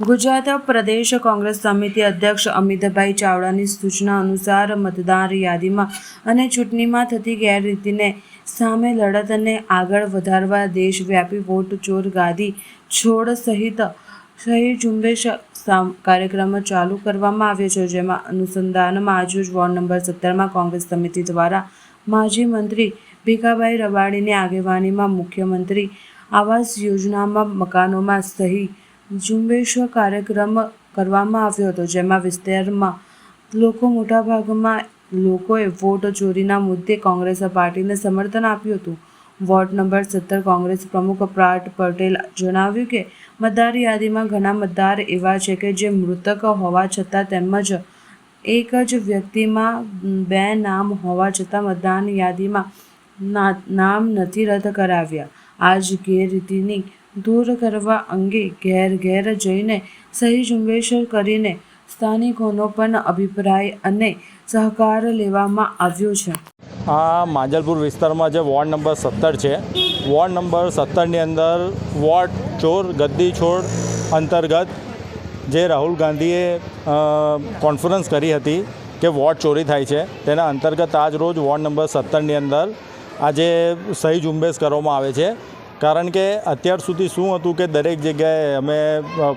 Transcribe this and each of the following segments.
ગુજરાત પ્રદેશ કોંગ્રેસ સમિતિ અધ્યક્ષ અમિતભાઈ ચાવડાની સૂચના અનુસાર મતદાર યાદીમાં અને ચૂંટણીમાં થતી ગેરરીતિને સામે લડતને આગળ વધારવા દેશવ્યાપી વોટ ચોર ગાદી છોડ સહિત સહી ઝુંબેશ કાર્યક્રમ ચાલુ કરવામાં આવ્યો છે, જેમાં અનુસંધાનમાં આજરોજ વોર્ડ નંબર સત્તરમાં કોંગ્રેસ સમિતિ દ્વારા માજી મંત્રી ભીખાભાઈ રબાડીની આગેવાનીમાં મુખ્યમંત્રી આવાસ યોજનામાં મકાનોમાં સહી ઝુંબેશ કાર્યક્રમ કરવામાં આવ્યો હતો, જેમાં વિસ્તારમાં લોકો મોટાભાગમાં લોકોએ વોટ ચોરીના મુદ્દે કોંગ્રેસ પાર્ટીને સમર્થન આપ્યું હતું. વોર્ડ નંબર સત્તર કોંગ્રેસ પ્રમુખ પ્રાટ પટેલ જણાવ્યું કે, મતદાર યાદીમાં ઘણા મતદાર એવા છે કે જે મૃતક હોવા છતાં તેમજ એક જ વ્યક્તિમાં બે નામ હોવા છતાં મતદાન યાદીમાં નામ નથી રદ કરાવ્યા. આ જ ગેરરીતિની દૂર કરવા અંગે ઘેર ઘેર જઈને સહી ઝુંબેશ કરીને સ્થાનિકોનો પણ અભિપ્રાય અને સહકાર લેવામાં આવ્યો છે. આ માંજલપુર વિસ્તારમાં જે વોર્ડ નંબર સત્તર છે, વોર્ડ નંબર સત્તરની અંદર વોર્ડ ચોર, ગદ્દી છોડ અંતર્ગત જે રાહુલ ગાંધીએ કોન્ફરન્સ કરી હતી કે વોર્ડ ચોરી થાય છે, તેના અંતર્ગત આજ રોજ વોર્ડ નંબર સત્તરની અંદર આજે સહી ઝુંબેશ કરવામાં આવે છે. કારણ કે અત્યાર સુધી શું હતું કે દરેક જગ્યાએ અમે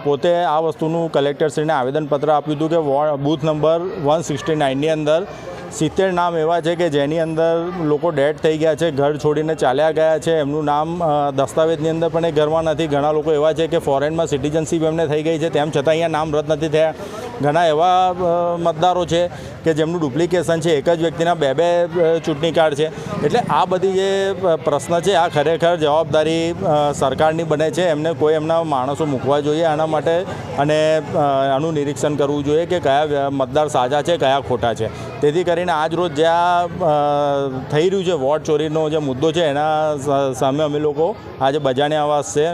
પોતે આ વસ્તુનું કલેક્ટરશ્રીને આવેદનપત્ર આપ્યું હતું કે બૂથ નંબર વન સિક્સટી નાઇનની અંદર સિત્તેર નામ એવા છે કે જેની અંદર લોકો ડેડ થઈ ગયા છે, ઘર છોડીને ચાલ્યા ગયા છે. એમનું નામ દસ્તાવેજની અંદર પણ એ ઘરમાં નથી. ઘણા લોકો એવા છે કે ફોરેનમાં સિટીઝનશીપ એમને થઈ ગઈ છે. તેમ છતાં અહીંયા નામ રદ નથી થયા. ઘણા એવા મતદારો છે કે જેમનું ડુપ્લિકેશન છે, એક જ વ્યક્તિના બે બે ચૂંટણી કાર્ડ છે. એટલે આ બધી જે પ્રશ્ન છે, આ ખરેખર જવાબદારી સરકારની બને છે. એમને કોઈ એમના માણસો મૂકવા જોઈએ આના માટે અને આનું નિરીક્ષણ કરવું જોઈએ કે કયા મતદાર સાજા છે, કયા ખોટા છે. તેથી કરીને આજ રોજ જે આ થઈ રહ્યું છે, વોટ ચોરીનો જે મુદ્દો છે, એના સામે અમે લોકો આજે બજાણી આવાસ છે.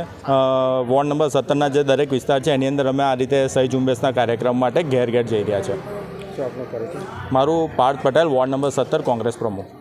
વોર્ડ નંબર સત્તરના જે દરેક વિસ્તાર છે, એની અંદર અમે આ રીતે સહી ઝુંબેશના કાર્યક્રમ માટે ઘેર ઘેર જઈ રહ્યા છે. મારું પાર્થ પટેલ વોર્ડ નંબર સત્તર કોંગ્રેસ પ્રમુખ.